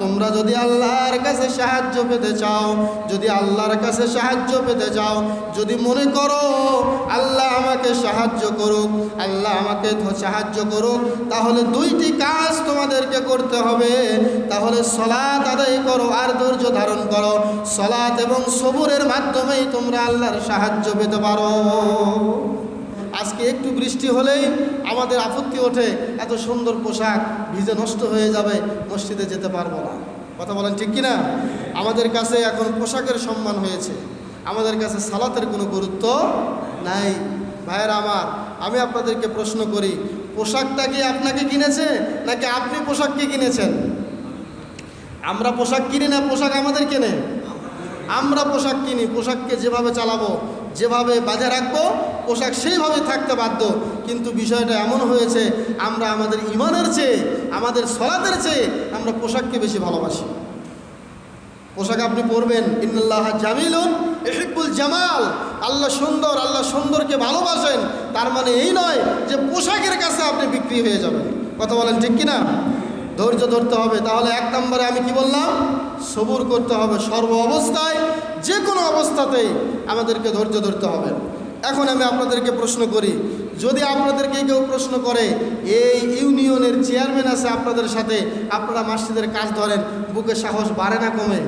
তোমরা যদি আল্লাহর কাছে সাহায্য পেতে চাও, যদি আল্লাহর কাছে সাহায্য পেতে চাও, যদি মনে করো আল্লাহ আমাকে সাহায্য করুক, আল্লাহ আমাকে সাহায্য করুক, তাহলে দুইটি কাজ তোমাদেরকে করতে হবে। তাহলে সলাৎ আদায় করো আর ধৈর্য ধারণ করো। সলাৎ এবং সবুরের মাধ্যমেই তোমরা আল্লাহর সাহায্য পেতে পারো। আজকে একটু বৃষ্টি হলেই আমাদের আপত্তি ওঠে, এত সুন্দর পোশাক, ভিজে নষ্ট হয়ে যাবে, মসজিদে যেতে পারব না। কথা বলেন ঠিক কিনা? আমাদের কাছে এখন পোশাকের সম্মান হয়েছে। আমাদের কাছে সালাতের কোনো গুরুত্ব নাই। ভাইয়ের আমার, আমি আপনাদেরকে প্রশ্ন করি, পোশাকটা কি আপনাকে কিনেছে, নাকি আপনি পোশাককে কিনেছেন? আমরা পোশাক কিনি না, পোশাক আমাদের কেনে? আমরা পোশাক কিনি, পোশাককে যেভাবে চালাবো, যেভাবে বাজে রাখব পোশাক সেইভাবে থাকতে বাধ্য, কিন্তু বিষয়টা এমন হয়েছে, আমরা আমাদের ইমানের চেয়ে, আমাদের সলাতের চেয়ে আমরা পোশাককে বেশি ভালোবাসি। পোশাক আপনি পরবেন, ইন্নাল্লাহ জামিলুন এহিকুল জামাল। আল্লাহ সুন্দর, আল্লাহ সুন্দরকে ভালোবাসেন, তার মানে এই নয় যে পোশাকের কাছে আপনি বিক্রি হয়ে যাবেন। কথা বলেন ঠিক কিনা? ধৈর্য ধরতে হবে। তাহলে এক নম্বরে আমি কি বললাম? সবুর করতে হবে সর্ব অবস্থায় যে কোনো অবস্থাতেই আমাদেরকে ধৈর্য ধরতে হবে। এখন আমি আপনাদেরকে প্রশ্ন করি, যদি আপনাদেরকে কেউ প্রশ্ন করে, এই ইউনিয়নের চেয়ারম্যান আছে আপনাদের সাথে, আপনারা মসজিদের কাজ ধরেন, বুকে সাহস বাড়ে না কমে?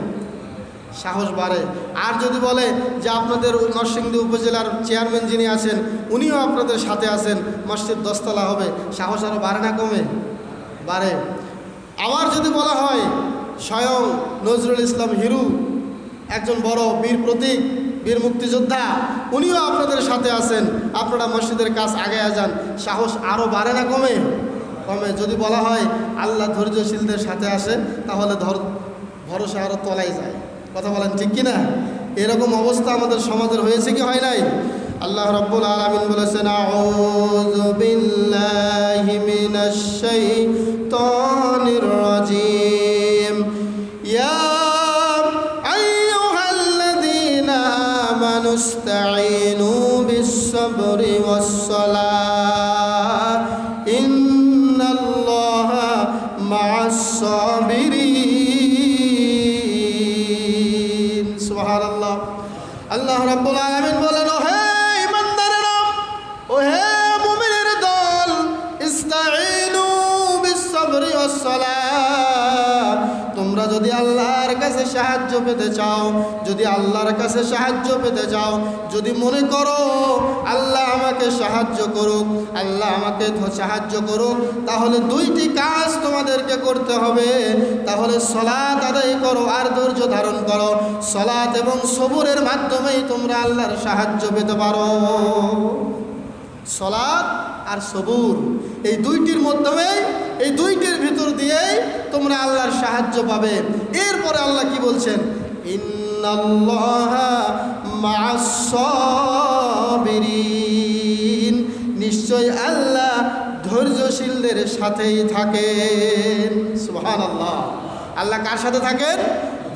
সাহস বাড়ে। আর যদি বলে যে আপনাদের নরসিংদী উপজেলার চেয়ারম্যান যিনি আছেন, উনিও আপনাদের সাথে আছেন, মসজিদ দশতলা হবে, সাহস আরও বাড়ে না কমে? বাড়ে। আবার যদি বলা হয়, স্বয়ং নজরুল ইসলাম হিরু, একজন বড় বীর প্রতীক বীর মুক্তিযোদ্ধা, উনিও আপনাদের সাথে আছেন। আপনারা মসজিদের কাজ আগে যান। সাহস আরও বাড়ে না কমে? কমে। যদি বলা হয় আল্লাহ ধৈর্যশীলদের সাথে আসে, তাহলে ধর, ভরসা আরও তলাই যায়। কথা বলেন ঠিক কি না এরকম অবস্থা আমাদের সমাজের হয়েছে কি হয় নাই? আল্লাহ রব্বুল আলামিন বলেছেন, আউযু বিল্লাহি মিনাশ শাইতানির রাজিম। আমানু ইসতাঈনু বিস-সাবরি ওয়াস-সালাহ ইন্নাল্লাহা মা'আস সাবিরিন সুবহানাল্লাহ আল্লাহ রাব্বুল আলামিন বলেন যদি আল্লাহর কাছে সাহায্য পেতে চাও, যদি আল্লাহর কাছে সাহায্য পেতে চাও, যদি মনে করো আল্লাহ আমাকে সাহায্য করুক, আল্লাহ আমাকে সাহায্য করুক, তাহলে দুইটি কাজ তোমাদেরকে করতে হবে। তাহলে সলাৎ আদায় করো, আর ধৈর্য ধারণ করো। সলাৎ এবং সবুরের মাধ্যমেই তোমরা আল্লাহর সাহায্য পেতে পারো। সলাৎ আর সবুর, এই দুইটির মাধ্যমে এই দুইটির ভিতর দিয়েই তোমরা আল্লাহর সাহায্য পাবে। এরপরে আল্লাহ কি বলছেন? নিশ্চয় আল্লাহ ধৈর্যশীলদের সাথেই থাকেন। সুহান আল্লাহ আল্লাহ কার সাথে থাকেন?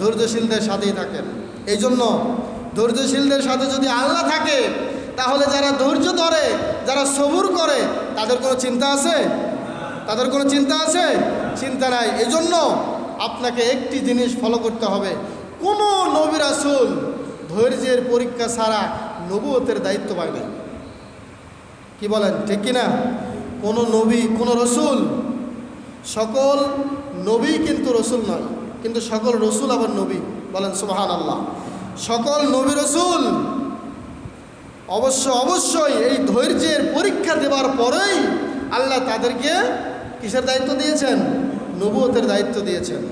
ধৈর্যশীলদের সাথেই থাকেন। এই জন্য ধৈর্যশীলদের সাথে যদি আল্লাহ থাকে, তাহলে যারা ধৈর্য ধরে, যারা সবুর করে, তাদের কোনো চিন্তা আছে? তাদের কোনো চিন্তা আছে? চিন্তা নাই। এজন্য আপনাকে একটি জিনিস ফলো করতে হবে। কোনো নবী রাসূল ধৈর্যের পরীক্ষা ছাড়া নবুয়তের দায়িত্ব পায় না কি বলেন, ঠিক কি না কোনো নবী, কোনো রসুল, সকল নবী কিন্তু রসুল নয়। কিন্তু সকল রসুল আবার নবী। বলেন সুবাহান আল্লাহ সকল নবী রসুল অবশ্য, অবশ্যই এই ধৈর্যের পরীক্ষা দেওয়ার পরেই আল্লাহ তাদেরকে কিসের দায়িত্ব দিয়েছেন? নবুয়তের দায়িত্ব দিয়েছেন।